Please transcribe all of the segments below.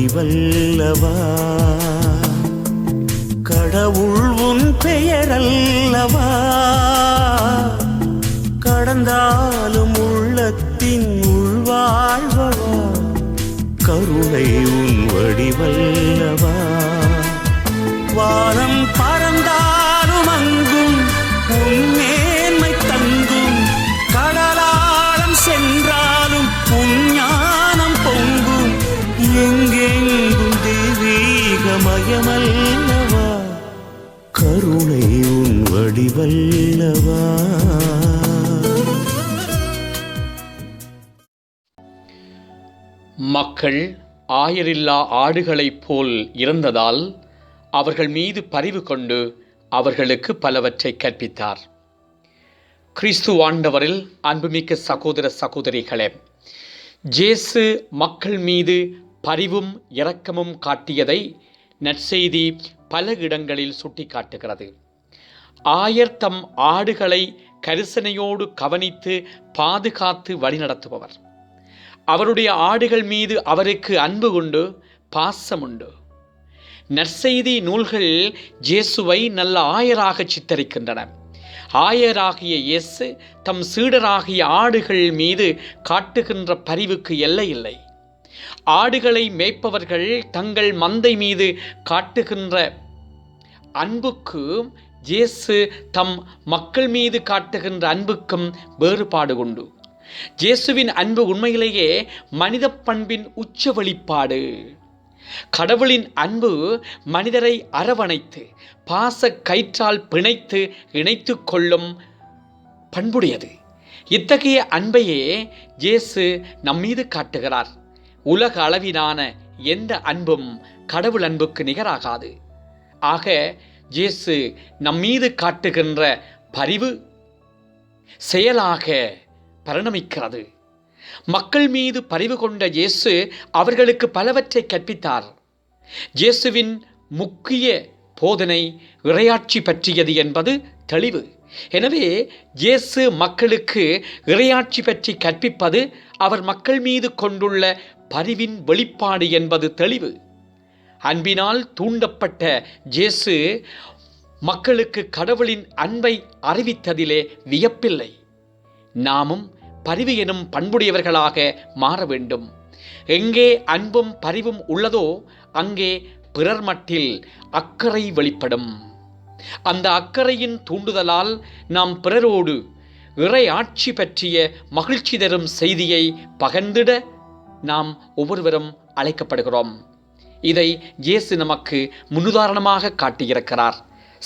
வடிவல்லவா கடவுள் உன் பெயரல்லவா? கடந்தாலும் உள்ளத்தின் உள்வாழ்வா கருணை உன் வடிவல்லவா? வானம் பர உன் மக்கள் ஆயரில்லா ஆடுகளைப் போல் இருந்ததால் அவர்கள் மீது பரிவு கொண்டு அவர்களுக்கு பலவற்றை கற்பித்தார். கிறிஸ்து ஆண்டவரில் அன்புமிக்க சகோதர சகோதரிகளே ஜேசு மக்கள் மீது பரிவும் இரக்கமும் காட்டியதை நற்செய்தி பல இடங்களில் சுட்டிக்காட்டுகிறது. ஆயர் தம் ஆடுகளை கரிசனையோடு கவனித்து பாதுகாத்து வழிநடத்துபவர் அவருடைய ஆடுகள் மீது அவருக்கு அன்பு உண்டு பாசம் உண்டு நற்செய்தி நூல்கள் இயேசுவை நல்ல ஆயராக சித்தரிக்கின்றன. ஆயராகிய இயேசு தம் சீடராகிய ஆடுகள் மீது காட்டுகின்ற பரிவுக்கு எல்லை இல்லை. ஆடுகளை மேய்ப்பவர்கள் தங்கள் மந்தை மீது காட்டுகின்ற அன்புக்கு ஜேசு தம் மக்கள் மீது காட்டுகின்ற அன்புக்கும் வேறுபாடு உண்டு. ஜேசுவின் அன்பு உண்மையிலேயே மனித பண்பின் உச்ச வெளிப்பாடு. கடவுளின் அன்பு மனிதரை அரவணைத்து பாச கயிற்றால் பிணைத்து இணைத்து கொள்ளும் பண்புடையது. இத்தகைய அன்பையே ஜேசு நம்மீது காட்டுகிறார். உலக அளவிலான எந்த அன்பும் கடவுள் அன்புக்கு நிகராகாது. ஆக இயேசு நம்மீது காட்டுகின்ற பரிவு செயலாக பரிணமிக்கிறது. மக்கள் மீது பரிவு கொண்ட இயேசு அவர்களுக்கு பலவற்றை கற்பித்தார். இயேசுவின் முக்கிய போதனை இரையாட்சி பற்றியது என்பது தெளிவு. எனவே இயேசு மக்களுக்கு இரையாட்சி பற்றி கற்பிப்பது அவர் மக்கள் மீது கொண்டுள்ள பரிவின் வெளிப்பாடு என்பது தெளிவு. அன்பினால் தூண்டப்பட்ட ஜேசு மக்களுக்கு கடவுளின் அன்பை அறிவித்ததிலே வியப்பில்லை. நாமும் பரிவு எனும் பண்புடையவர்களாக மாற வேண்டும். எங்கே அன்பும் பரிவும் உள்ளதோ அங்கே பிறர் மட்டில் அக்கறை வெளிப்படும். அந்த அக்கறையின் தூண்டுதலால் நாம் பிறரோடு இறை ஆட்சி பற்றிய மகிழ்ச்சி தரும் செய்தியை பகிர்ந்திட நாம் ஒவ்வொருவரும் அழைக்கப்படுகிறோம். இதை இயேசு நமக்கு முன்னுதாரணமாக காட்டியிருக்கிறார்.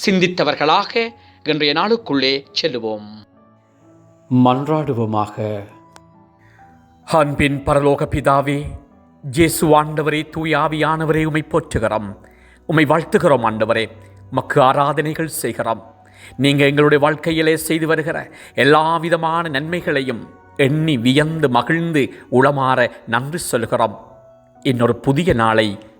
சிந்தித்தவர்களாக இன்றைய நாளுக்குள்ளே செல்லுவோம். மன்றாடுவோமாக. அன்பின் பரலோக பிதாவே ஜேசு ஆண்டவரே தூயாவியானவரே உமை போற்றுகிறோம். உமை வாழ்த்துகிறோம் ஆண்டவரே மக்கு ஆராதனைகள் செய்கிறோம். நீங்கள் எங்களுடைய வாழ்க்கையிலே செய்து வருகிற எல்லா விதமான நன்மைகளையும் எண்ணி வியந்து மகிழ்ந்து உளமாற நன்றி சொல்கிறோம் இன்னொரு புதிய நாளை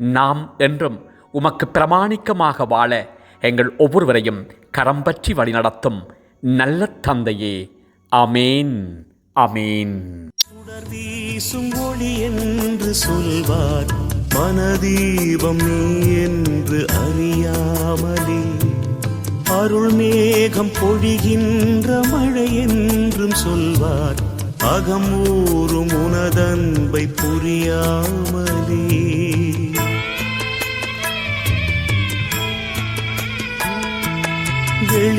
நாம் என்றும் உமக்கு பிரமாணிக்கமாக வாழ எங்கள் ஒவ்வொருவரையும் கரம் பற்றி வழிநடத்தும் நல்ல தந்தையே. அமேன் அமேன் வீசும் ஒளி என்று சொல்வார் மனதீபம் நீ என்று அறியாமலே. அருள் மேகம் பொழிகின்ற மழை என்றும் சொல்வார் அகம் ஊறும் உனதன்பை புரியாமலே.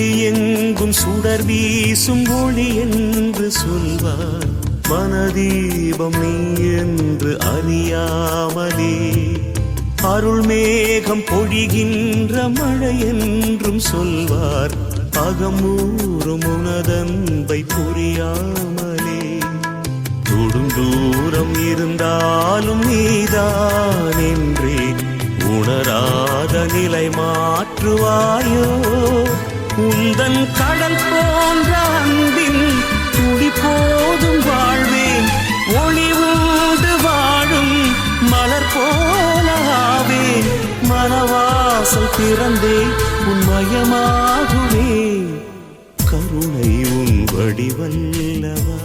வெளியெங்கும் சுடர் வீசும் ஒளி என்று சொல்வார். மனதீபம் நீ என்று அறியாமலே. அருள் மேகம் பொழிகின்ற மழை என்றும் சொல்வார். அகமூறும் உனதன்பை புரியாமலே. தொடும் தூரம் இருந்தாலும் நீதான் என்றே உணராத நிலை மாற்றுவாயோ? உந்தன் கடல் போன்ற அன்பின் துடி போதும் வாழ்வேன் ஒளி உண்டு வாழும் மலர் போலாவே மனவாசல் திறந்தே உன்மயமாகுவே கருணை உன் வடிவல்லவா.